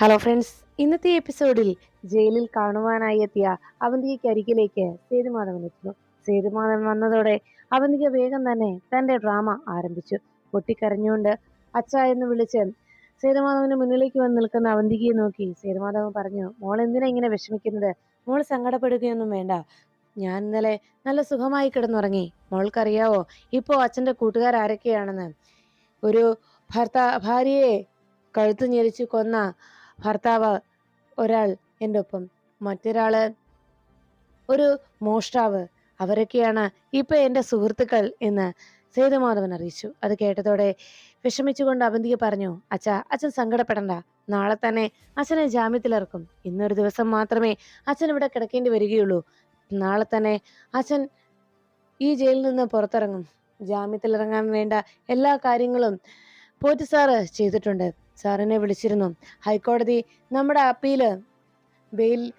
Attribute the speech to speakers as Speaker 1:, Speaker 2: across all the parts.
Speaker 1: Hello friends ഇന്നത്തെ എപ്പിസോഡിൽ ജയിലിൽ കാണുവാനായി എത്തിയ അവന്തികയ്ക്ക് അരികിലേക്ക് സേതുമാധവൻ എത്തുന്നു. സേതുമാധവൻ വന്നതോടെ അവന്തിക വേഗം തന്നെ തന്റെ ഡ്രാമ ആരംഭിച്ചു. പൊട്ടിക്കരഞ്ഞുകൊണ്ട് അച്ഛ എന്ന് വിളിച്ച് സേതുമാധവന് മുന്നിലേക്ക് വന്ന് നിൽക്കുന്ന അവന്തികയെ നോക്കി സേതുമാധവൻ പറഞ്ഞു മോൾ എന്തിനാ ഇങ്ങനെ വിഷമിക്കുന്നത്? മോൾ സങ്കടപ്പെടുകയൊന്നും വേണ്ട. ഞാൻ ഇന്നലെ നല്ല സുഖമായി കിടന്നുറങ്ങി. മോൾക്കറിയാവോ ഇപ്പോൾ അച്ഛന്റെ കൂട്ടുകാർ ആരൊക്കെയാണെന്ന്? ഒരു ഭർത്താ ഭാര്യയെ കഴുത്തു ഞെരിച്ച് കൊന്ന ഭർത്താവ് ഒരാൾ എന്റെ ഒപ്പം. മറ്റൊരാൾ ഒരു മോഷ്ടാവ്. അവരൊക്കെയാണ് ഇപ്പൊ എന്റെ സുഹൃത്തുക്കൾ എന്ന് സേതുമാധവൻ അറിയിച്ചു. അത് കേട്ടതോടെ വിഷമിച്ചുകൊണ്ട് അവന്തിക പറഞ്ഞു അച്ഛ അച്ഛൻ സങ്കടപ്പെടണ്ട. നാളെ തന്നെ അച്ഛനെ ജാമ്യത്തിലിറക്കും ഇന്നൊരു ദിവസം മാത്രമേ അച്ഛൻ ഇവിടെ കിടക്കേണ്ടി വരികയുള്ളൂ. നാളെ തന്നെ അച്ഛൻ ഈ ജയിലിൽ നിന്ന് പുറത്തിറങ്ങും. ജാമ്യത്തിലിറങ്ങാൻ വേണ്ട എല്ലാ കാര്യങ്ങളും പോറ്റി സാറ് ചെയ്തിട്ടുണ്ട്. സാറിനെ വിളിച്ചിരുന്നു. ഹൈക്കോടതി നമ്മുടെ അപ്പീൽ ബെയിൽ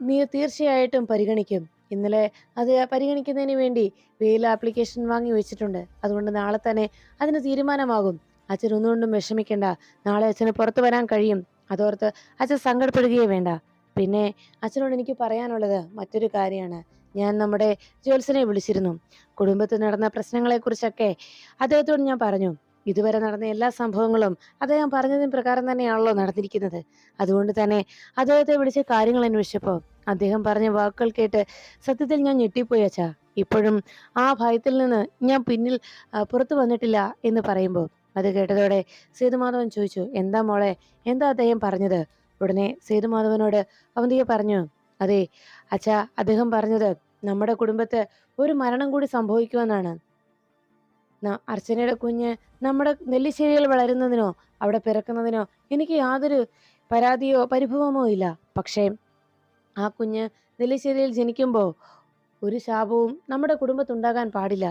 Speaker 1: നീ തീർച്ചയായിട്ടും പരിഗണിക്കും. ഇന്നലെ അത് പരിഗണിക്കുന്നതിന് വേണ്ടി ബെയിൽ ആപ്ലിക്കേഷൻ വാങ്ങി വെച്ചിട്ടുണ്ട്. അതുകൊണ്ട് നാളെ തന്നെ അതിന് തീരുമാനമാകും. അച്ഛൻ ഒന്നുകൊണ്ടും വിഷമിക്കേണ്ട. നാളെ അച്ഛന് പുറത്തു വരാൻ കഴിയും. അതോർത്ത് അച്ഛൻ സങ്കടപ്പെടുകയേ വേണ്ട. പിന്നെ അച്ഛനോട് എനിക്ക് പറയാനുള്ളത് മറ്റൊരു കാര്യമാണ്. ഞാൻ നമ്മുടെ ജോത്സനെ വിളിച്ചിരുന്നു. കുടുംബത്തിൽ നടന്ന പ്രശ്നങ്ങളെക്കുറിച്ചൊക്കെ അദ്ദേഹത്തോട് ഞാൻ പറഞ്ഞു. ഇതുവരെ നടന്ന എല്ലാ സംഭവങ്ങളും അദ്ദേഹം പറഞ്ഞതിന് പ്രകാരം തന്നെയാണല്ലോ നടന്നിരിക്കുന്നത്. അതുകൊണ്ട് തന്നെ അദ്ദേഹത്തെ വിളിച്ച് കാര്യങ്ങൾ അന്വേഷിച്ചപ്പോൾ അദ്ദേഹം പറഞ്ഞ വാക്കുകൾ കേട്ട് സത്യത്തിൽ ഞാൻ ഞെട്ടിപ്പോയി അച്ഛാ. ഇപ്പോഴും ആ ഭയത്തിൽ നിന്ന് ഞാൻ പിന്നിൽ പുറത്തു വന്നിട്ടില്ല എന്ന് പറയുമ്പോൾ അത് കേട്ടതോടെ സേതുമാധവൻ ചോദിച്ചു എന്താ മോളെ എന്താ അദ്ദേഹം പറഞ്ഞത്? ഉടനെ സേതുമാധവനോട് അവന്തിയെ പറഞ്ഞു അതെ അച്ഛാ അദ്ദേഹം പറഞ്ഞത് നമ്മുടെ കുടുംബത്ത് ഒരു മരണം കൂടി സംഭവിക്കുമെന്നാണ്. അർച്ചനയുടെ കുഞ്ഞ് നമ്മുടെ നെല്ലിശ്ശേരിയിൽ വളരുന്നതിനോ അവിടെ പിറക്കുന്നതിനോ എനിക്ക് യാതൊരു പരാതിയോ പരിഭവമോ ഇല്ല. പക്ഷേ ആ കുഞ്ഞ് നെല്ലിശ്ശേരിയിൽ ജനിക്കുമ്പോൾ ഒരു ശാപവും നമ്മുടെ കുടുംബത്തുണ്ടാകാൻ പാടില്ല.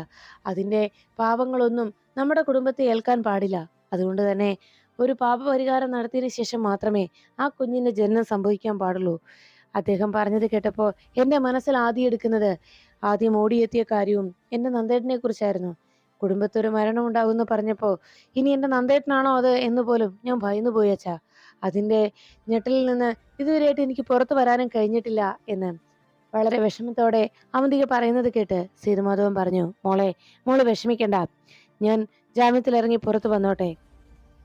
Speaker 1: അതിന്റെ പാപങ്ങളൊന്നും നമ്മുടെ കുടുംബത്തെ ഏൽക്കാൻ പാടില്ല. അതുകൊണ്ട് തന്നെ ഒരു പാപപരിഹാരം നടത്തിയതിനു ശേഷം മാത്രമേ ആ കുഞ്ഞിന്റെ ജനനം സംഭവിക്കാൻ പാടുള്ളൂ. അദ്ദേഹം പറഞ്ഞത് കേട്ടപ്പോൾ എന്റെ മനസ്സിൽ ആദ്യം എടുക്കുന്നത് ആദ്യം ഓടിയെത്തിയ കാര്യവും എന്റെ നന്ദേട്ടനെ കുറിച്ചായിരുന്നു. കുടുംബത്തൊരു മരണം ഉണ്ടാകുമെന്ന് പറഞ്ഞപ്പോൾ ഇനി എന്റെ നന്ദേട്ടനാണോ അത്? എന്ന് പോലും ഞാൻ ഭയന്നു പോയി അച്ഛാ. അതിന്റെ ഞെട്ടലിൽ നിന്ന് ഇതുവരെയായിട്ട് എനിക്ക് പുറത്തു വരാനും കഴിഞ്ഞിട്ടില്ല എന്ന് വളരെ വിഷമത്തോടെ അവന്തിക പറയുന്നത് കേട്ട് സീതമാധവൻ പറഞ്ഞു മോളെ മോൾ വിഷമിക്കണ്ട. ഞാൻ ജാമ്യത്തിലിറങ്ങി പുറത്തു വന്നോട്ടെ.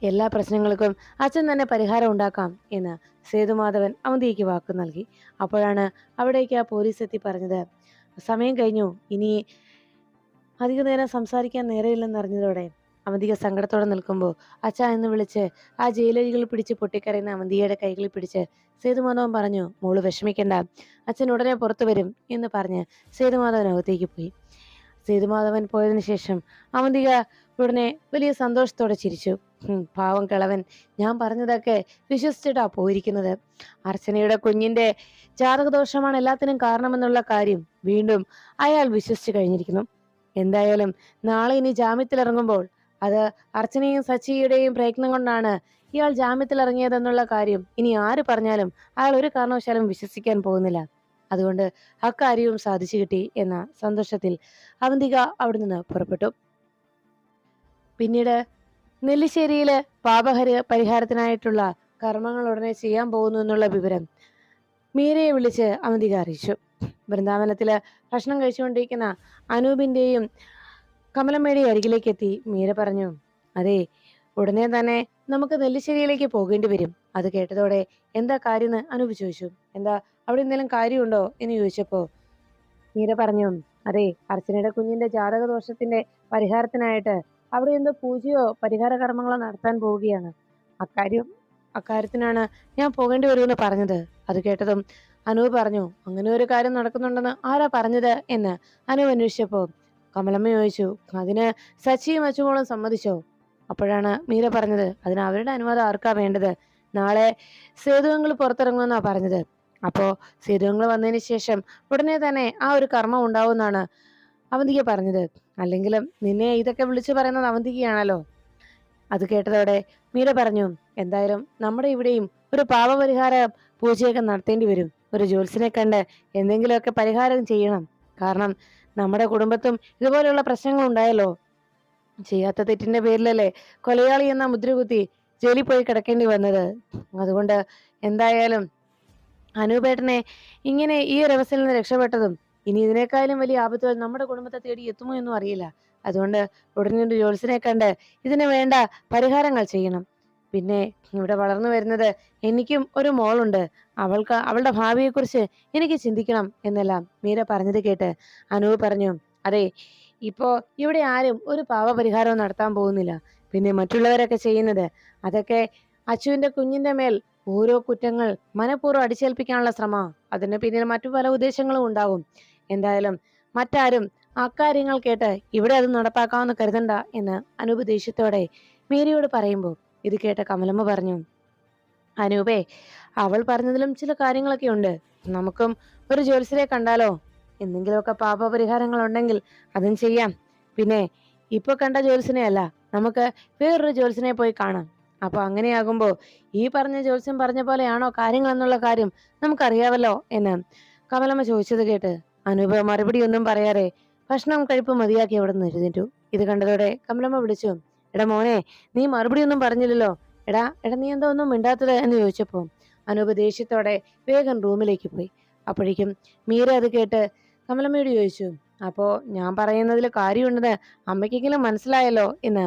Speaker 1: എല്ലാ പ്രശ്നങ്ങൾക്കും അച്ഛൻ തന്നെ പരിഹാരം ഉണ്ടാക്കാം എന്ന് സേതുമാധവൻ അവന്തിക്ക് വാക്കു നൽകി. അപ്പോഴാണ് അവിടേക്ക് ആ പോലീസ് എത്തി പറഞ്ഞത് സമയം കഴിഞ്ഞു. ഇനി അധിക നേരം സംസാരിക്കാൻ നേരമില്ലെന്നറിഞ്ഞതോടെ അവന്തിക സങ്കടത്തോടെ നിൽക്കുമ്പോൾ അച്ഛ എന്ന് വിളിച്ച് ആ ജയിലരികൾ പിടിച്ച് പൊട്ടിക്കരയുന്ന അവന്തികയുടെ കൈകളിൽ പിടിച്ച് സേതുമാധവൻ പറഞ്ഞു മോൾ വിഷമിക്കണ്ട അച്ഛൻ ഉടനെ പുറത്തു വരും എന്ന് പറഞ്ഞ് സേതുമാധവൻ അകത്തേക്ക് പോയി. സേതുമാധവൻ പോയതിനു ശേഷം അവന്തിക ഉടനെ വലിയ സന്തോഷത്തോടെ ചിരിച്ചു. "ഹും, പാവം കിളവൻ ഞാൻ പറഞ്ഞതൊക്കെ വിശ്വസിച്ചിട്ടാ പോയിരിക്കുന്നത്. അർച്ചനയുടെ കുഞ്ഞിന്റെ ജാതകദോഷമാണ് എല്ലാത്തിനും കാരണമെന്നുള്ള കാര്യം വീണ്ടും അയാൾ വിശ്വസിച്ചു കഴിഞ്ഞിരിക്കുന്നു. എന്തായാലും നാളെ ഇനി ജാമ്യത്തിലിറങ്ങുമ്പോൾ അത് അർച്ചനയും സച്ചിയുടെയും പ്രയത്നം കൊണ്ടാണ് ഇയാൾ ജാമ്യത്തിലിറങ്ങിയതെന്നുള്ള കാര്യം ഇനി ആര് പറഞ്ഞാലും അയാൾ ഒരു കാരണവശാലും വിശ്വസിക്കാൻ പോകുന്നില്ല. അതുകൊണ്ട് അക്കാര്യവും സാധിച്ചു കിട്ടി എന്ന സന്തോഷത്തിൽ അവന്തിക അവിടെ നിന്ന് പുറപ്പെട്ടു. പിന്നീട് നെല്ലിശ്ശേരിയിലെ പാപഹരി പരിഹാരത്തിനായിട്ടുള്ള കർമ്മങ്ങൾ ഉടനെ ചെയ്യാൻ പോകുന്നു എന്നുള്ള വിവരം മീരയെ വിളിച്ച് അവന്തിക അറിയിച്ചു. വൃന്ദാവനത്തിൽ ഭക്ഷണം കഴിച്ചുകൊണ്ടിരിക്കുന്ന അനൂപിന്റെയും കമലമ്മയുടെയും അരികിലേക്ക് എത്തി മീര പറഞ്ഞു അതെ ഉടനെ തന്നെ നമുക്ക് നെല്ലിശ്ശേരിയിലേക്ക് പോകേണ്ടി വരും. അത് കേട്ടതോടെ എന്താ കാര്യം അനൂപ് ചോദിച്ചു. എന്താ അവിടെ എന്തെങ്കിലും കാര്യമുണ്ടോ? എന്ന് ചോദിച്ചപ്പോ മീര പറഞ്ഞു അതെ അർച്ചനയുടെ കുഞ്ഞിന്റെ ജാതക ദോഷത്തിന്റെ പരിഹാരത്തിനായിട്ട് അവിടെ എന്തോ പൂജയോ പരിഹാര കർമ്മങ്ങളോ നടത്താൻ പോവുകയാണ്. അക്കാര്യം അക്കാര്യത്തിനാണ് ഞാൻ പോകേണ്ടി വരുമെന്ന് പറഞ്ഞത്. അത് കേട്ടതും അനൂപ് പറഞ്ഞു അങ്ങനെ ഒരു കാര്യം നടക്കുന്നുണ്ടെന്ന് ആരാ പറഞ്ഞത്? എന്ന് അനൂപ് അന്വേഷിച്ചപ്പോ കമലമ്മ ചോദിച്ചു അതിന് സച്ചിയും അച്ചുമോളും സമ്മതിച്ചോ? അപ്പോഴാണ് മീര പറഞ്ഞത് അതിന് അവരുടെ അനുവാദം ആർക്കാ വേണ്ടത്? നാളെ സേതുവങ്ങൾ പുറത്തിറങ്ങുമെന്നാ പറഞ്ഞത്. അപ്പോ സേതുവങ്ങൾ വന്നതിന് ശേഷം ഉടനെ തന്നെ ആ ഒരു കർമ്മം ഉണ്ടാവുമെന്നാണ് അവന്തിക പറഞ്ഞത്. അല്ലെങ്കിലും നിന്നെ ഇതൊക്കെ വിളിച്ചു പറയുന്നത് അവന്തികയാണല്ലോ. അത് കേട്ടതോടെ മീര പറഞ്ഞു എന്തായാലും നമ്മുടെ ഇവിടെയും ഒരു പാപപരിഹാര പൂജയൊക്കെ നടത്തേണ്ടി വരും. ഒരു ജ്യോത്സിനെ കണ്ട് എന്തെങ്കിലുമൊക്കെ പരിഹാരം ചെയ്യണം. കാരണം നമ്മുടെ കുടുംബത്തും ഇതുപോലെയുള്ള പ്രശ്നങ്ങൾ ഉണ്ടായല്ലോ. ചെയ്യാത്ത തെറ്റിന്റെ പേരിലല്ലേ കൊലയാളി എന്ന മുദ്രകുത്തി ജയിലിൽ പോയി കിടക്കേണ്ടി വന്നത്. അതുകൊണ്ട് എന്തായാലും അനൂപേട്ടനെ ഇങ്ങനെ ഈ ഒരു അവസ്ഥയിൽ നിന്ന് രക്ഷപ്പെട്ടതും ഇനി ഇതിനേക്കാളും വലിയ ആപത്തുകൾ നമ്മുടെ കുടുംബത്തെ തേടി എത്തുമോ എന്നും അറിയില്ല. അതുകൊണ്ട് ഉടനെ ഒരു ജോത്സ്യനെ കണ്ട് ഇതിന് വേണ്ട പരിഹാരങ്ങൾ ചെയ്യണം. പിന്നെ ഇവിടെ വളർന്നു വരുന്നത് എനിക്കും ഒരു മോളുണ്ട്. അവൾക്ക് അവളുടെ ഭാവിയെക്കുറിച്ച് എനിക്ക് ചിന്തിക്കണം എന്നെല്ലാം മീര പറഞ്ഞത് കേട്ട് അനൂപ് പറഞ്ഞു അതെ ഇപ്പോ ഇവിടെ ആരും ഒരു പാവപരിഹാരവും നടത്താൻ പോകുന്നില്ല. പിന്നെ മറ്റുള്ളവരൊക്കെ ചെയ്യുന്നത് അതൊക്കെ അച്ചുവിന്റെ കുഞ്ഞിന്റെ മേൽ ഓരോ കുറ്റങ്ങൾ മനഃപൂർവം അടിച്ചേൽപ്പിക്കാനുള്ള ശ്രമം അതിന് പിന്നിൽ മറ്റു പല ഉദ്ദേശങ്ങളും ഉണ്ടാകും എന്തായാലും മറ്റാരും അക്കാര്യങ്ങൾ കേട്ട് ഇവിടെ അത് നടപ്പാക്കാമെന്ന് കരുതണ്ട എന്ന് അനുപദേശത്തോടെ മേരിയോട് പറയുമ്പോൾ ഇത് കേട്ട കമലമ്മ പറഞ്ഞു അനൂപേ അവൾ പറഞ്ഞതിലും ചില കാര്യങ്ങളൊക്കെ ഉണ്ട്. നമുക്കും ഒരു ജ്യോത്സ്യരെ കണ്ടാലോ? എന്തെങ്കിലുമൊക്കെ പാപപരിഹാരങ്ങൾ ഉണ്ടെങ്കിൽ അതും ചെയ്യാം. പിന്നെ ഇപ്പൊ കണ്ട ജ്യോത്സ്യനെ അല്ല നമുക്ക് വേറൊരു ജ്യോത്സ്യനെ പോയി കാണാം. അപ്പൊ അങ്ങനെയാകുമ്പോ ഈ പറഞ്ഞ ജ്യോത്സ്യം പറഞ്ഞ പോലെയാണോ കാര്യങ്ങൾ എന്നുള്ള കാര്യം നമുക്കറിയാവല്ലോ എന്ന് കമലമ്മ ചോദിച്ചത് കേട്ട് അനൂപ മറുപടി ഒന്നും പറയാതെ ഭക്ഷണം കഴിപ്പ് മതിയാക്കി അവിടെ നിന്ന് എഴുന്നേറ്റു. ഇത് കണ്ടതോടെ കമലമ്മ വിളിച്ചു എടാ മോനെ നീ മറുപടി ഒന്നും പറഞ്ഞില്ലല്ലോ. എടാ എടാ നീ എന്താ ഒന്നും മിണ്ടാത്തത് എന്ന് ചോദിച്ചപ്പോൾ അനൂപ് ദേഷ്യത്തോടെ വേഗം റൂമിലേക്ക് പോയി. അപ്പോഴേക്കും മീര അത് കേട്ട് കമലമ്മയോട് ചോദിച്ചു അപ്പോൾ ഞാൻ പറയുന്നതിൽ കാര്യമുണ്ടെന്ന് അമ്മയ്ക്കെങ്കിലും മനസ്സിലായല്ലോ? എന്ന്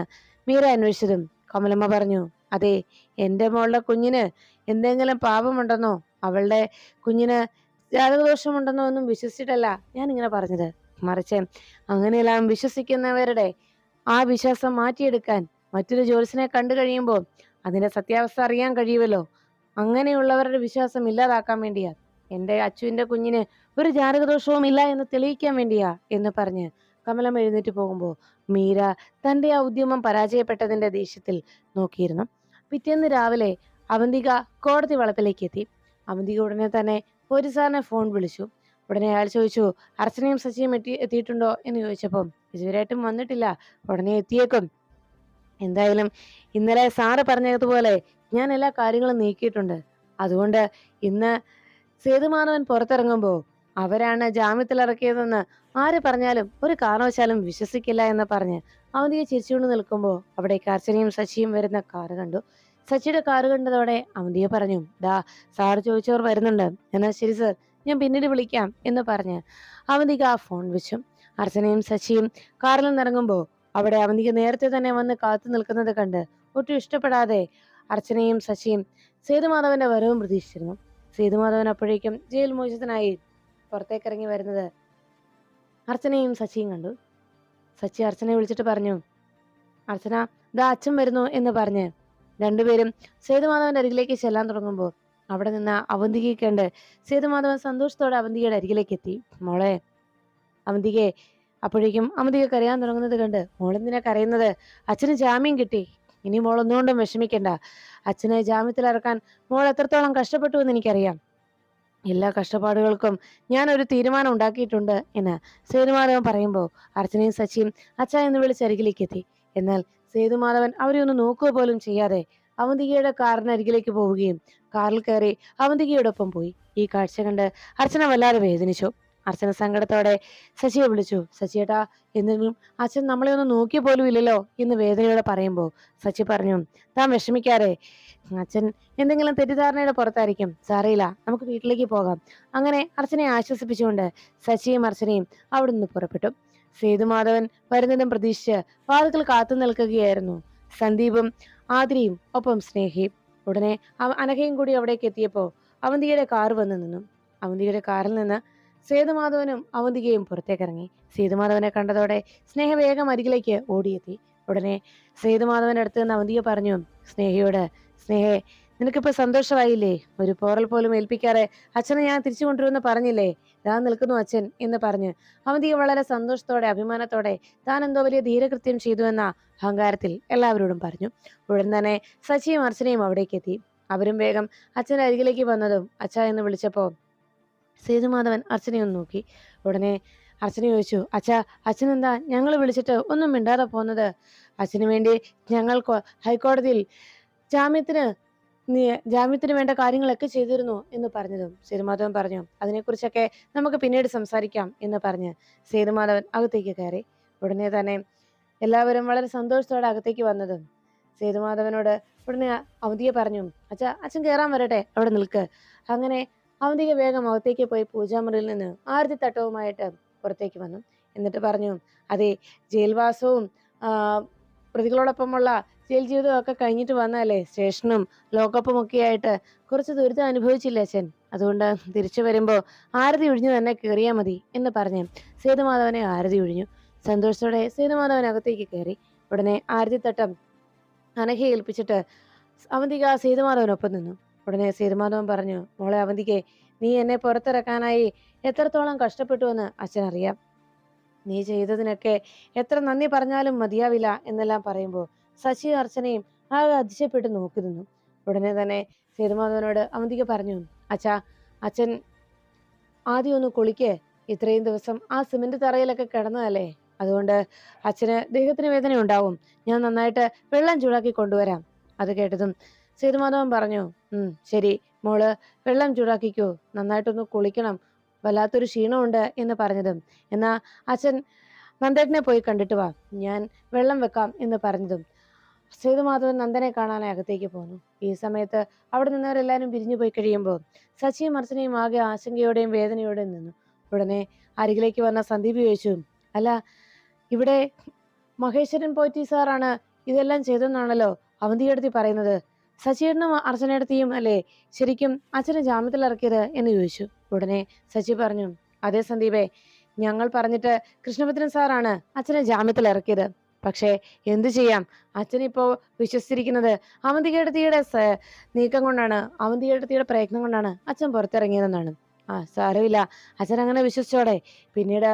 Speaker 1: മീര അന്വേഷിച്ചതും കമലമ്മ പറഞ്ഞു അതെ എന്റെ മോളുടെ കുഞ്ഞിന് എന്തെങ്കിലും പാപമുണ്ടെന്നോ അവളുടെ കുഞ്ഞിന് ജാതകദോഷമുണ്ടെന്നോ ഒന്നും വിശ്വസിച്ചിട്ടല്ല ഞാൻ ഇങ്ങനെ പറഞ്ഞത്. മറിച്ച് അങ്ങനെയെല്ലാം വിശ്വസിക്കുന്നവരുടെ ആ വിശ്വാസം മാറ്റിയെടുക്കാൻ മറ്റൊരു ജോലിസിനെ കണ്ടു കഴിയുമ്പോൾ അതിന്റെ സത്യാവസ്ഥ അറിയാൻ കഴിയുമല്ലോ അങ്ങനെയുള്ളവരുടെ വിശ്വാസം ഇല്ലാതാക്കാൻ വേണ്ടിയാ. എന്റെ അച്ചുവിന്റെ കുഞ്ഞിന് ഒരു ജാതകദോഷവും ഇല്ല എന്ന് തെളിയിക്കാൻ വേണ്ടിയാ എന്ന് പറഞ്ഞ് കമലം എഴുന്നേറ്റ് പോകുമ്പോൾ മീര തന്റെ ആ ഉദ്യമം പരാജയപ്പെട്ടതിന്റെ ദേഷ്യത്തിൽ നോക്കിയിരുന്നു. പിറ്റേന്ന് രാവിലെ അവന്തിക കോടതി വളപ്പിലേക്ക് എത്തി. അവന്തിക ഉടനെ തന്നെ പോലീസുകാരനെ ഫോൺ വിളിച്ചു. ഉടനെ അയാൾ ചോദിച്ചു അർച്ചനയും സച്ചിയും എത്തി എത്തിയിട്ടുണ്ടോ? എന്ന് ചോദിച്ചപ്പം ഇതുവരെയായിട്ടും വന്നിട്ടില്ല. ഉടനെ എത്തിയേക്കും. എന്തായാലും ഇന്നലെ സാറ് പറഞ്ഞതുപോലെ ഞാൻ എല്ലാ കാര്യങ്ങളും നീക്കിയിട്ടുണ്ട്. അതുകൊണ്ട് ഇന്ന് സേതുമാധവൻ പുറത്തിറങ്ങുമ്പോൾ അവരാണ് ജാമ്യത്തിൽ ഇറക്കിയതെന്ന് ആര് പറഞ്ഞാലും ഒരു കാരണവശാലും വിശ്വസിക്കില്ല എന്ന് പറഞ്ഞ് അവന്തിയെ ചിരിച്ചുകൊണ്ട് നിൽക്കുമ്പോൾ അവിടേക്ക് അർച്ചനയും സച്ചിയും വരുന്ന കാറ് കണ്ടു. സച്ചിയുടെ കാറ് കണ്ടതോടെ അവന്തിയെ പറഞ്ഞു ദാ സാർ ചോദിച്ചവർ വരുന്നുണ്ട്. എന്നാൽ ശരി സർ ഞാൻ പിന്നീട് വിളിക്കാം എന്ന് പറഞ്ഞ് അവന്തിക ആ ഫോൺ വെച്ചു. അർച്ചനയും സച്ചിയും കാറിൽ നിന്നിറങ്ങുമ്പോൾ അവിടെ അവന്തിക നേരത്തെ തന്നെ വന്ന് കാത്തു നിൽക്കുന്നത് കണ്ട് ഒട്ടും ഇഷ്ടപ്പെടാതെ അർച്ചനയും ശശിയും സേതുമാധവന്റെ വരവും പ്രതീക്ഷിച്ചിരുന്നു. സേതുമാധവൻ അപ്പോഴേക്കും ജയിൽ മോചിതനായി പുറത്തേക്ക് ഇറങ്ങി വരുന്നത് അർച്ചനയും ശശിയും കണ്ടു. സച്ചി അർച്ചനയെ വിളിച്ചിട്ട് പറഞ്ഞു അർച്ചന ദാ അച്ഛൻ വരുന്നു എന്ന് പറഞ്ഞ് രണ്ടുപേരും സേതുമാധവന്റെ അരികിലേക്ക് ചെല്ലാൻ തുടങ്ങുമ്പോൾ അവിടെ നിന്ന് അവന്തികയെ കണ്ട് സേതുമാധവൻ സന്തോഷത്തോടെ അവന്തികയുടെ അരികിലേക്ക് എത്തി. മോളെ അവന്തികയെ അപ്പോഴേക്കും അമിതിക കരയാൻ തുടങ്ങുന്നത് കണ്ട് മോളെന്തിനാ കരയുന്നത്? അച്ഛന് ജാമ്യം കിട്ടി. ഇനി മോൾ ഒന്നുകൊണ്ടും വിഷമിക്കണ്ട. അച്ഛനെ ജാമ്യത്തിൽ ഇറക്കാൻ മോൾ എത്രത്തോളം കഷ്ടപ്പെട്ടു എന്ന് എനിക്കറിയാം. എല്ലാ കഷ്ടപ്പാടുകൾക്കും ഞാൻ ഒരു തീരുമാനം ഉണ്ടാക്കിയിട്ടുണ്ട് എന്ന് സേതുമാധവൻ പറയുമ്പോൾ അർച്ചനയും സച്ചിയും അച്ഛ എന്ന് വിളിച്ച് അരികിലേക്ക് എത്തി. എന്നാൽ സേതുമാധവൻ അവരെ ഒന്ന് നോക്കുക പോലും ചെയ്യാതെ അവന്തികയുടെ കാറിന് അരികിലേക്ക് പോവുകയും കാറിൽ കയറി അവന്തികയോടൊപ്പം പോയി. ഈ കാഴ്ച കണ്ട് അർച്ചന വല്ലാതെ വേദനിച്ചു. അർച്ചന സങ്കടത്തോടെ ശശിയെ വിളിച്ചു. ശശിയേട്ടാ എന്തെങ്കിലും? അച്ഛൻ നമ്മളെ ഒന്ന് നോക്കിയ പോലും ഇല്ലല്ലോ? എന്ന് വേദനയോടെ പറയുമ്പോൾ സച്ചി പറഞ്ഞു താൻ വിഷമിക്കാതെ. അച്ഛൻ എന്തെങ്കിലും തെറ്റിദ്ധാരണയുടെ പുറത്തായിരിക്കും. സാറിയില്ല നമുക്ക് വീട്ടിലേക്ക് പോകാം. അങ്ങനെ അർച്ചനയെ ആശ്വസിപ്പിച്ചുകൊണ്ട് സച്ചിയും അർച്ചനയും അവിടെ നിന്ന് പുറപ്പെട്ടു സേതുമാധവൻ വരുന്നതും പ്രതീക്ഷിച്ച് വാതുക്കൾ കാത്തു നിൽക്കുകയായിരുന്നു. സന്ദീപും ആതിരിയും ഒപ്പം സ്നേഹി. ഉടനെ അനഘയും കൂടി അവിടേക്ക് എത്തിയപ്പോൾ അവന്തിയുടെ കാർ വന്നു നിന്നു. അവന്തിയുടെ കാറിൽ നിന്ന് സേതുമാധവനും അവന്തികയും പുറത്തേക്കിറങ്ങി. സേതുമാധവനെ കണ്ടതോടെ സ്നേഹ വേഗം അരികിലേക്ക് ഓടിയെത്തി. ഉടനെ സേതുമാധവന്റെ അടുത്ത് നിന്ന് അവന്തിക പറഞ്ഞു സ്നേഹയോട് സ്നേഹേ നിനക്കിപ്പോ സന്തോഷമായില്ലേ? ഒരു പോറൽ പോലും ഏൽപ്പിക്കാതെ അച്ഛനെ ഞാൻ തിരിച്ചു കൊണ്ടുവരുമെന്ന് പറഞ്ഞില്ലേ? താൻ നിൽക്കുന്നു അച്ഛൻ എന്ന് പറഞ്ഞ് അവന്തിക വളരെ സന്തോഷത്തോടെ അഭിമാനത്തോടെ താൻ എന്തോ വലിയ ധീരകൃത്യം ചെയ്തു എന്ന അഹങ്കാരത്തിൽ എല്ലാവരോടും പറഞ്ഞു. ഉടൻ തന്നെ സച്ചിയും അർച്ചനയും അവിടേക്ക് എത്തി അവരും വേഗം അച്ഛന്റെ അരികിലേക്ക് വന്നതും അച്ഛ എന്ന് വിളിച്ചപ്പോ സേതുമാധവൻ അർച്ചനയെ ഒന്ന് നോക്കി. ഉടനെ അർച്ചന ചോദിച്ചു അച്ഛാ അച്ഛനെന്താ? ഞങ്ങൾ വിളിച്ചിട്ട് ഒന്നും മിണ്ടാതെ പോകുന്നത് അച്ഛന് വേണ്ടി ഞങ്ങൾ ഹൈക്കോടതിയിൽ ജാമ്യത്തിന് ജാമ്യത്തിന് വേണ്ട കാര്യങ്ങളൊക്കെ ചെയ്തിരുന്നു എന്ന് പറഞ്ഞതും സേതുമാധവൻ പറഞ്ഞു. അതിനെക്കുറിച്ചൊക്കെ നമുക്ക് പിന്നീട് സംസാരിക്കാം എന്ന് പറഞ്ഞ് സേതുമാധവൻ അകത്തേക്ക് കയറി. ഉടനെ തന്നെ എല്ലാവരും വളരെ സന്തോഷത്തോടെ അകത്തേക്ക് വന്നതും സേതുമാധവനോട് ഉടനെ അവധിയെ പറഞ്ഞു. അച്ഛാ അച്ഛൻ കയറാൻ വരട്ടെ അവിടെ നിൽക്ക്. അങ്ങനെ അവന്തിക വേഗം അകത്തേക്ക് പോയി പൂജാമുറിയിൽ നിന്ന് ആരതി തട്ടവുമായിട്ട് പുറത്തേക്ക് വന്നു. എന്നിട്ട് പറഞ്ഞു അതെ ജയിൽവാസവും പ്രതികളോടൊപ്പമുള്ള ജയിൽ ജീവിതവും ഒക്കെ കഴിഞ്ഞിട്ട് വന്നാലേ സ്റ്റേഷനും ലോക്കപ്പും ഒക്കെ ആയിട്ട് കുറച്ച് ദുരിതം അനുഭവിച്ചില്ല അച്ഛൻ? അതുകൊണ്ട് തിരിച്ചു വരുമ്പോൾ ആരതി ഒഴിഞ്ഞു തന്നെ കയറിയാൽ മതി എന്ന് പറഞ്ഞ് സേതുമാധവനെ ആരതി ഒഴിഞ്ഞു. സന്തോഷത്തോടെ സേതുമാധവൻ അകത്തേക്ക് കയറി. ഉടനെ ആരതി തട്ടം അനഘയെ ഏൽപ്പിച്ചിട്ട് അവന്തിക സേതുമാധവനൊപ്പം നിന്നു. ഉടനെ സേതുമാധവൻ പറഞ്ഞു മോളെ അവന്തിക്കേ നീ എന്നെ പുറത്തിറക്കാനായി എത്രത്തോളം കഷ്ടപ്പെട്ടുവെന്ന് അച്ഛൻ അറിയാം നീ ചെയ്തതിനൊക്കെ എത്ര നന്ദി പറഞ്ഞാലും മതിയാവില്ല എന്നെല്ലാം പറയുമ്പോൾ ശശി അർച്ചനയും ആകെ അതിശയപ്പെട്ട് നോക്കി നിന്നു. ഉടനെ തന്നെ സേതുമാധവനോട് അവന്തിക്ക് പറഞ്ഞു അച്ഛാ അച്ഛൻ ആദ്യം ഒന്ന് കുളിക്ക്. ഇത്രയും ദിവസം ആ സിമെന്റ് തറയിലൊക്കെ കിടന്നതല്ലേ? അതുകൊണ്ട് അച്ഛന് ദേഹത്തിന് വേദന ഉണ്ടാവും ഞാൻ നന്നായിട്ട് വെള്ളം ചൂടാക്കി കൊണ്ടുവരാം. അത് കേട്ടതും സേതുമാധവൻ പറഞ്ഞു ശരി. മോൾ വെള്ളം ചൂടാക്കിക്കോ. നന്നായിട്ടൊന്ന് കുളിക്കണം. വല്ലാത്തൊരു ക്ഷീണമുണ്ട് എന്ന് പറഞ്ഞതും. എന്നാ അച്ഛൻ നന്ദേട്ടനെ പോയി കണ്ടിട്ട് വാ. ഞാൻ വെള്ളം വെക്കാം എന്ന് പറഞ്ഞതും. സേതുമാധവൻ നന്ദനെ കാണാനായി അകത്തേക്ക് പോന്നു. ഈ സമയത്ത് അവിടെ നിന്നവരെല്ലാവരും പിരിഞ്ഞു പോയി കഴിയുമ്പോൾ സച്ചിയും അർച്ചനയും ആകെ ആശങ്കയോടെയും വേദനയോടെയും നിന്നു. ഉടനെ അരികിലേക്ക് വന്ന സന്ദീപ് ചോദിച്ചു അല്ല ഇവിടെ മഹേശ്വരൻ പോറ്റി സാറാണ് ഇതെല്ലാം ചെയ്തെന്നാണല്ലോ അവന്തിയെടുത്തി പറയുന്നത്. സച്ചിയേട്ടനും അർച്ചനയെടുത്തിയും അല്ലേ? ശരിക്കും അച്ഛനെ ജാമ്യത്തിൽ ഇറക്കിയത്? എന്ന് ചോദിച്ചു. ഉടനെ സച്ചി പറഞ്ഞു അതെ സന്ദീപേ ഞങ്ങൾ പറഞ്ഞിട്ട് കൃഷ്ണഭദ്രൻ സാറാണ് അച്ഛനെ ജാമ്യത്തിൽ ഇറക്കിയത്. പക്ഷേ എന്തു ചെയ്യാം? അച്ഛനിപ്പോ വിശ്വസിച്ചിരിക്കുന്നത് അവന്തികേടത്തിയുടെ തീയുടെ നീക്കം കൊണ്ടാണ്. അവന്തികേടത്തിയുടെ പ്രയത്നം കൊണ്ടാണ് അച്ഛൻ പുറത്തിറങ്ങിയതെന്നാണ്. ആ സാരമില്ല. അച്ഛൻ അങ്ങനെ വിശ്വസിച്ചോടെ. പിന്നീട്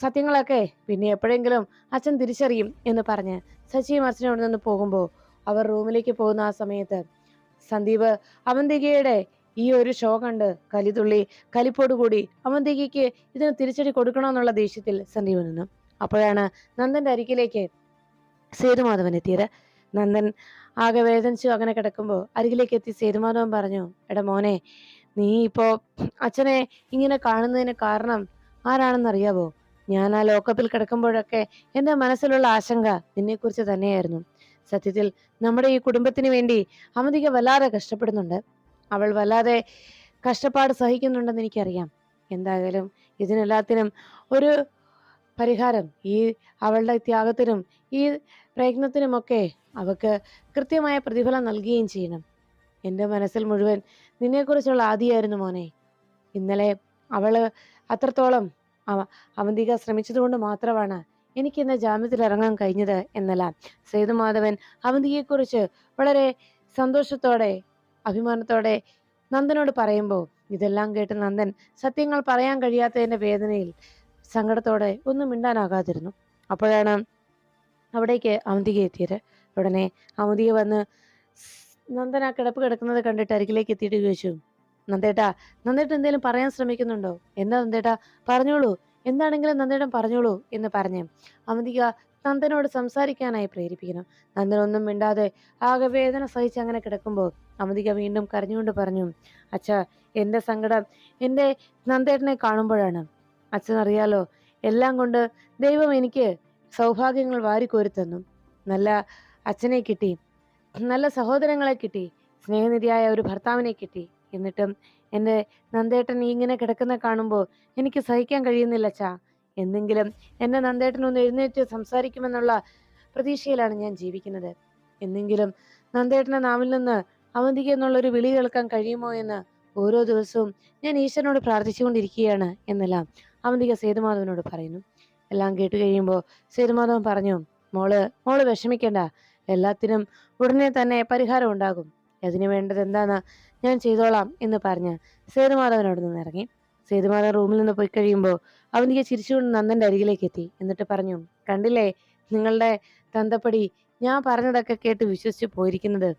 Speaker 1: സത്യങ്ങളൊക്കെ പിന്നെ എപ്പോഴെങ്കിലും അച്ഛൻ തിരിച്ചറിയും എന്ന് പറഞ്ഞ് സച്ചിയും അച്ഛനും അവിടെ നിന്ന് പോകുമ്പോൾ അവർ റൂമിലേക്ക് പോകുന്ന ആ സമയത്ത് സന്ദീപ് അവന്തികയുടെ ഈ ഒരു ഷോ കണ്ട് കലിതുള്ളി കലിപ്പോടുകൂടി അവന്തികയ്ക്ക് ഇതിന് തിരിച്ചടി കൊടുക്കണമെന്നുള്ള ദേഷ്യത്തിൽ സന്ദീപ് നിന്നു. അപ്പോഴാണ് നന്ദന്റെ അരികിലേക്ക് സേതുമാധവൻ എത്തിയത്. നന്ദൻ ആകെ വേദനിച്ചു അങ്ങനെ കിടക്കുമ്പോൾ അരികിലേക്ക് എത്തി സേതുമാധവൻ പറഞ്ഞു എടാ മോനെ നീ ഇപ്പോ അച്ഛനെ ഇങ്ങനെ കാണുന്നതിന് കാരണം ആരാണെന്നറിയാവോ? ഞാൻ ആ ലോക്കപ്പിൽ കിടക്കുമ്പോഴൊക്കെ എന്റെ മനസ്സിലുള്ള ആശങ്ക നിന്നെക്കുറിച്ച് തന്നെയായിരുന്നു. സത്യത്തിൽ നമ്മുടെ ഈ കുടുംബത്തിന് വേണ്ടി അമിതിക വല്ലാതെ കഷ്ടപ്പെടുന്നുണ്ട്. അവൾ വല്ലാതെ കഷ്ടപ്പാട് സഹിക്കുന്നുണ്ടെന്ന് എനിക്കറിയാം. എന്തായാലും ഇതിനെല്ലാത്തിനും ഒരു പരിഹാരം ഈ അവളുടെ ത്യാഗത്തിനും ഈ പ്രയത്നത്തിനുമൊക്കെ അവക്ക് കൃത്യമായ പ്രതിഫലം നൽകുകയും ചെയ്യണം. എന്റെ മനസ്സിൽ മുഴുവൻ നിന്നെക്കുറിച്ചുള്ള ആദിയായിരുന്നു മോനെ. ഇന്നലെ അവൾ അത്രത്തോളം അവന്തിക ശ്രമിച്ചതുകൊണ്ട് മാത്രമാണ് എനിക്ക് ഇന്ന് ജാമ്യത്തിൽ ഇറങ്ങാൻ കഴിഞ്ഞത് എന്നല്ല. സേതുമാധവൻ അവന്തിയെക്കുറിച്ച് വളരെ സന്തോഷത്തോടെ അഭിമാനത്തോടെ നന്ദനോട് പറയുമ്പോൾ ഇതെല്ലാം കേട്ട് നന്ദൻ സത്യങ്ങൾ പറയാൻ കഴിയാത്തതിന്റെ വേദനയിൽ സങ്കടത്തോടെ ഒന്നും മിണ്ടാനാകാതിരുന്നു. അപ്പോഴാണ് അവിടേക്ക് അവന്തിക എത്തിയത്. ഉടനെ അവന്തിക വന്ന് നന്ദൻ ആ കിടപ്പ് കിടക്കുന്നത് കണ്ടിട്ട് അരികിലേക്ക് എത്തിയിട്ട് ചോദിച്ചു നന്ദേട്ടാ നന്ദേട്ട എന്തെങ്കിലും പറയാൻ ശ്രമിക്കുന്നുണ്ടോ? എന്താ നന്ദേട്ടാ പറഞ്ഞോളൂ. എന്താണെങ്കിലും നന്ദനം പറഞ്ഞോളൂ എന്ന് പറഞ്ഞ് അവന്തിക നന്ദനോട് സംസാരിക്കാനായി പ്രേരിപ്പിക്കണം നന്ദൻ ഒന്നും മിണ്ടാതെ ആകെ വേദന സഹിച്ച് അങ്ങനെ കിടക്കുമ്പോൾ അമിതിക വീണ്ടും കരഞ്ഞുകൊണ്ട് പറഞ്ഞു അച്ഛ എന്റെ സങ്കടം എന്റെ നന്ദേട്ടനെ കാണുമ്പോഴാണ്. അച്ഛൻ അറിയാലോ എല്ലാം കൊണ്ട് ദൈവം എനിക്ക് സൗഭാഗ്യങ്ങൾ വാരിക്കോരി തന്നു. നല്ല അച്ഛനെ കിട്ടി നല്ല സഹോദരങ്ങളെ കിട്ടി സ്നേഹനിധിയായ ഒരു ഭർത്താവിനെ കിട്ടി. എന്നിട്ടും എന്റെ നന്ദേട്ടൻ ഇങ്ങനെ കിടക്കുന്ന കാണുമ്പോൾ എനിക്ക് സഹിക്കാൻ കഴിയുന്നില്ല ചാ എന്നെങ്കിലും എന്നെ നന്ദേട്ടൻ ഒന്ന് എഴുന്നേറ്റ് സംസാരിക്കുമെന്നുള്ള പ്രതീക്ഷയിലാണ് ഞാൻ ജീവിക്കുന്നത്. എന്നെങ്കിലും നന്ദേട്ടന്റെ നാവിൽ നിന്ന് അവന്തിക എന്നുള്ളൊരു വിളി കേൾക്കാൻ കഴിയുമോ എന്ന് ഓരോ ദിവസവും ഞാൻ ഈശ്വരനോട് പ്രാർത്ഥിച്ചുകൊണ്ടിരിക്കുകയാണ് എന്നെല്ലാം അവന്തിക സേതുമാധവനോട് പറയുന്നു. എല്ലാം കേട്ട് കഴിയുമ്പോൾ സേതുമാധവൻ പറഞ്ഞു മോൾ മോൾ വിഷമിക്കേണ്ട. എല്ലാത്തിനും ഉടനെ തന്നെ പരിഹാരം ഉണ്ടാകും. അതിനു വേണ്ടത് എന്താന്ന് ഞാൻ ചെയ്തോളാം എന്ന് പറഞ്ഞ് സേതുമാധവൻ അവിടെ നിന്ന് ഇറങ്ങി. സേതുമാധവൻ റൂമിൽ നിന്ന് പോയി കഴിയുമ്പോൾ അവനിക്ക് ചിരിച്ചുകൊണ്ട് നന്ദന്റെ അരികിലേക്ക് എത്തി. എന്നിട്ട് പറഞ്ഞു കണ്ടില്ലേ നിങ്ങളുടെ തന്തപ്പടി ഞാൻ പറഞ്ഞതൊക്കെ കേട്ട് വിശ്വസിച്ച് പോയിരിക്കുന്നത്.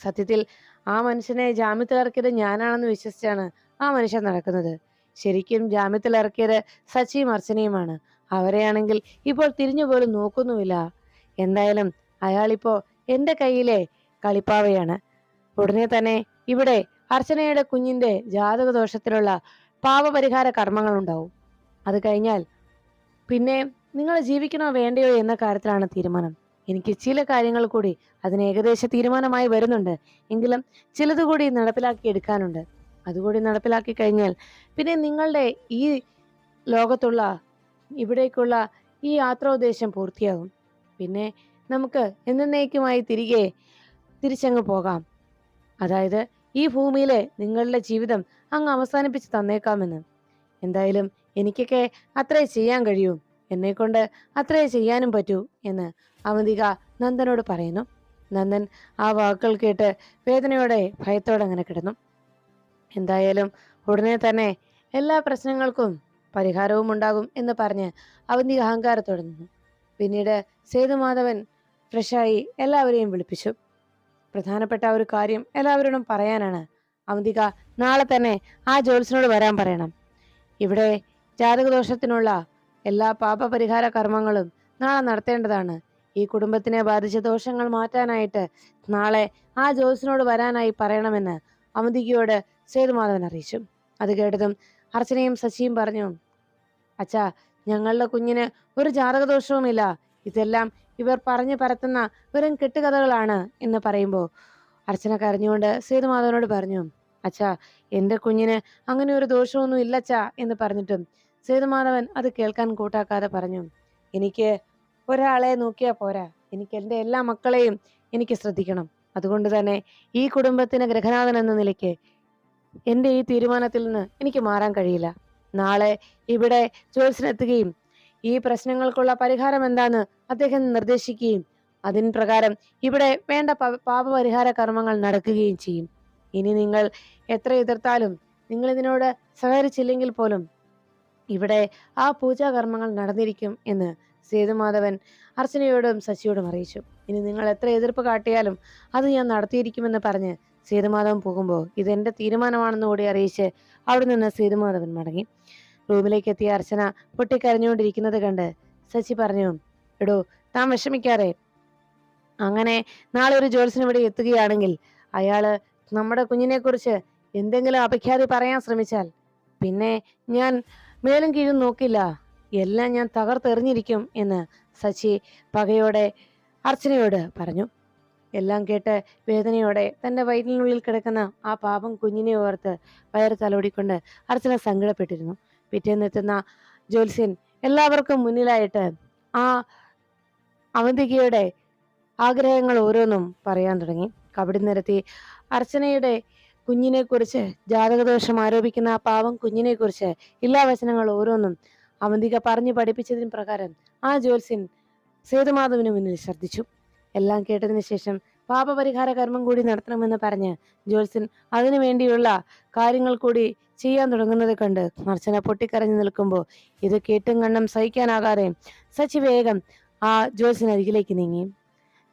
Speaker 1: സത്യത്തിൽ ആ മനുഷ്യനെ ജാമ്യത്തിലിറക്കിയത് ഞാനാണെന്ന് വിശ്വസിച്ചാണ് ആ മനുഷ്യൻ നടക്കുന്നത്. ശരിക്കും ജാമ്യത്തിലിറക്കിയത് സച്ചിയും അർച്ചനയുമാണ്. അവരെയാണെങ്കിൽ ഇപ്പോൾ തിരിഞ്ഞു പോലും നോക്കുന്നുമില്ല. എന്തായാലും അയാളിപ്പോൾ എന്റെ കയ്യിലെ കളിപ്പാവയാണ്. ഉടനെ തന്നെ ഇവിടെ അർച്ചനയുടെ കുഞ്ഞിന്റെ ജാതക ദോഷത്തിലുള്ള പാപപരിഹാര കർമ്മങ്ങൾ ഉണ്ടാവും. അത് കഴിഞ്ഞാൽ പിന്നെ നിങ്ങൾ ജീവിക്കണോ വേണ്ടയോ എന്ന കാര്യത്തിലാണ് തീരുമാനം. എനിക്ക് ചില കാര്യങ്ങൾ കൂടി അതിന് ഏകദേശ തീരുമാനമായി വരുന്നുണ്ട്. എങ്കിലും ചിലത് കൂടി നടപ്പിലാക്കി എടുക്കാനുണ്ട്. അതുകൂടി നടപ്പിലാക്കി കഴിഞ്ഞാൽ പിന്നെ നിങ്ങളുടെ ഈ ലോകത്തുള്ള ഇവിടേക്കുള്ള ഈ യാത്രോദ്ദേശം പൂർത്തിയാകും. പിന്നെ നമുക്ക് എന്നേക്കുമായി തിരികെ തിരിച്ചങ്ങ് പോകാം. അതായത് ഈ ഭൂമിയിലെ നിങ്ങളുടെ ജീവിതം അങ്ങ് അവസാനിപ്പിച്ച് തന്നേക്കാമെന്ന്. എന്തായാലും എനിക്കൊക്കെ അത്രേ ചെയ്യാൻ കഴിയൂ. എന്നെക്കൊണ്ട് അത്രേ ചെയ്യാനും പറ്റൂ എന്ന് അവന്തിക നന്ദനോട് പറയുന്നു. നന്ദൻ ആ വാക്കുകൾ കേട്ട് വേദനയോടെ ഭയത്തോടെ അങ്ങനെ കിടന്നു. എന്തായാലും ഉടനെ തന്നെ എല്ലാ പ്രശ്നങ്ങൾക്കും പരിഹാരവും ഉണ്ടാകും എന്ന് പറഞ്ഞ് അവന്തിക അഹങ്കാരത്തോടെ നിന്നു. പിന്നീട് സേതുമാധവൻ ഫ്രഷായി എല്ലാവരെയും വിളിപ്പിച്ചു. പ്രധാനപ്പെട്ട ഒരു കാര്യം എല്ലാവരോടും പറയാനാണ്. അവന്തിക നാളെ തന്നെ ആ ജോത്സ്യനോട് വരാൻ പറയണം. ഇവിടെ ജാതകദോഷത്തിനുള്ള എല്ലാ പാപപരിഹാര കർമ്മങ്ങളും നാളെ നടത്തേണ്ടതാണ്. ഈ കുടുംബത്തിനെ ബാധിച്ച ദോഷങ്ങൾ മാറ്റാനായിട്ട് നാളെ ആ ജോത്സ്യനോട് വരാനായി പറയണമെന്ന് അവന്തികയോട് സേതുമാധവൻ അറിയിച്ചു. അത് കേട്ടതും അർച്ചനയും സശിയും പറഞ്ഞു അച്ഛാ ഞങ്ങളുടെ കുഞ്ഞിന് ഒരു ജാതകദോഷവുമില്ല. ഇതെല്ലാം ഇവർ പറഞ്ഞു പരത്തുന്ന വെറും കെട്ടുകഥകളാണ് എന്ന് പറയുമ്പോൾ അർച്ചന കരഞ്ഞുകൊണ്ട് സേതുമാധവനോട് പറഞ്ഞു അച്ഛാ എന്റെ കുഞ്ഞിന് അങ്ങനെ ഒരു ദോഷമൊന്നും ഇല്ലച്ചാ എന്ന് പറഞ്ഞിട്ടും സേതുമാധവൻ അത് കേൾക്കാൻ കൂട്ടാക്കാതെ പറഞ്ഞു എനിക്ക് ഒരാളെ നോക്കിയാൽ പോരാ. എനിക്ക് എന്റെ എല്ലാ മക്കളെയും എനിക്ക് ശ്രദ്ധിക്കണം. അതുകൊണ്ട് തന്നെ ഈ കുടുംബത്തിന് ഗ്രഹനാഥൻ എന്ന നിലയ്ക്ക് എന്റെ ഈ തീരുമാനത്തിൽ നിന്ന് എനിക്ക് മാറാൻ കഴിയില്ല. നാളെ ഇവിടെ ജോത്സ്യനെത്തുകയും ഈ പ്രശ്നങ്ങൾക്കുള്ള പരിഹാരം എന്താന്ന് അദ്ദേഹം നിർദ്ദേശിക്കുകയും അതിൻ പ്രകാരം ഇവിടെ വേണ്ട പാപപരിഹാര കർമ്മങ്ങൾ നടക്കുകയും ചെയ്യും. ഇനി നിങ്ങൾ എത്ര എതിർത്താലും നിങ്ങൾ ഇതിനോട് സഹകരിച്ചില്ലെങ്കിൽ പോലും ഇവിടെ ആ പൂജാകർമ്മങ്ങൾ നടന്നിരിക്കും എന്ന് സേതുമാധവൻ അർച്ചനയോടും ശശിയോടും അറിയിച്ചു. ഇനി നിങ്ങൾ എത്ര എതിർപ്പ് കാട്ടിയാലും അത് ഞാൻ നടത്തിയിരിക്കുമെന്ന് പറഞ്ഞ് സേതുമാധവൻ പോകുമ്പോൾ ഇതെന്റെ തീരുമാനമാണെന്ന് കൂടി അറിയിച്ച് അവിടെ നിന്ന് സേതുമാധവൻ മടങ്ങി. റൂമിലേക്ക് എത്തിയ അർച്ചന പൊട്ടിക്കരഞ്ഞുകൊണ്ടിരിക്കുന്നത് കണ്ട് ശശി പറഞ്ഞു എടോ താൻ വിഷമിക്കാതെ. അങ്ങനെ നാളെ ഒരു ജോത്സ്യൻ ഇവിടെ എത്തുകയാണെങ്കിൽ അയാൾ നമ്മുടെ കുഞ്ഞിനെ കുറിച്ച് എന്തെങ്കിലും അപഖ്യാതി പറയാൻ ശ്രമിച്ചാൽ പിന്നെ ഞാൻ മേലും കീഴും നോക്കില്ല. എല്ലാം ഞാൻ തകർത്തെറിഞ്ഞിരിക്കും എന്ന് സച്ചി പകയോടെ അർച്ചനയോട് പറഞ്ഞു. എല്ലാം കേട്ട് വേദനയോടെ തന്റെ വയറ്റിനുള്ളിൽ കിടക്കുന്ന ആ പാപം കുഞ്ഞിനെ ഓർത്ത് വയറ് തലോടിക്കൊണ്ട് അർച്ചന സങ്കടപ്പെട്ടിരുന്നു. പിറ്റേന്നെത്തുന്ന ജ്യോത്സ്യൻ എല്ലാവർക്കും മുന്നിലായിട്ട് ആ അവന്തികയുടെ ആഗ്രഹങ്ങൾ ഓരോന്നും പറയാൻ തുടങ്ങി. കബഡി നിരത്തി അർച്ചനയുടെ കുഞ്ഞിനെക്കുറിച്ച് ജാതകദോഷം ആരോപിക്കുന്ന ആ പാവം കുഞ്ഞിനെക്കുറിച്ച് എല്ലാ വചനങ്ങൾ ഓരോന്നും അവന്തിക പറഞ്ഞു പഠിപ്പിച്ചതിന് പ്രകാരം ആ ജ്യോത്സ്യൻ സേതുമാധവിന് മുന്നിൽ ശ്രദ്ധിച്ചു. എല്ലാം കേട്ടതിന് ശേഷം പാപപരിഹാര കർമ്മം കൂടി നടത്തണമെന്ന് പറഞ്ഞ് ജ്യോത്സ്യൻ അതിനു വേണ്ടിയുള്ള കാര്യങ്ങൾ കൂടി ചെയ്യാൻ തുടങ്ങുന്നത് കണ്ട് അർച്ചന പൊട്ടിക്കരഞ്ഞു നിൽക്കുമ്പോൾ ഇത് കേട്ടും കണ്ടും സഹിക്കാനാകാതെ സച്ചി വേഗം ആ ജ്യോത്സ്യൻ അരികിലേക്ക് നീങ്ങി.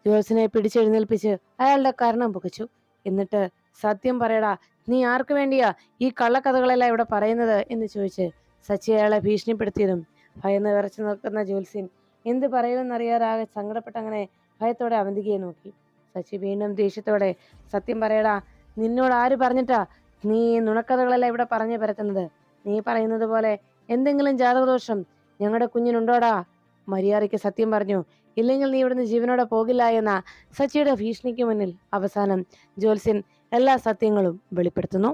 Speaker 1: ജ്യോത്സ്യനെ പിടിച്ചെഴുന്നേൽപ്പിച്ച് അയാളുടെ കരണം പുകച്ചു. എന്നിട്ട് സത്യം പറയടാ നീ ആർക്കു വേണ്ടിയാ ഈ കള്ളക്കഥകളെല്ലാം ഇവിടെ പറയുന്നത്? എന്ന് ചോദിച്ച് സച്ചി അയാളെ ഭീഷണിപ്പെടുത്തിയതും ഭയന്ന് വിറച്ചു നിൽക്കുന്ന ജ്യോത്സ്യൻ എന്ത് പറയുമെന്നറിയാതാകെ സങ്കടപ്പെട്ടങ്ങനെ ഭയത്തോടെ അവന്തികയെ നോക്കി. സച്ചി വീണ്ടും ദേഷ്യത്തോടെ സത്യം പറയടാ നിന്നോട് ആര് പറഞ്ഞിട്ടാ നീ നുണക്കഥകളല്ല ഇവിടെ പറഞ്ഞു പരത്തുന്നത്? നീ പറയുന്നത് പോലെ എന്തെങ്കിലും ജാതകദോഷം ഞങ്ങളുടെ കുഞ്ഞിനുണ്ടോടാ? മര്യാദയ്ക്ക് സത്യം പറഞ്ഞു ഇല്ലെങ്കിൽ നീ ഇവിടുന്ന് ജീവനോടെ പോകില്ല എന്ന സച്ചിയുടെ ഭീഷണിക്ക് മുന്നിൽ അവസാനം ജ്യോത്സ്യൻ എല്ലാ സത്യങ്ങളും വെളിപ്പെടുത്തുന്നു.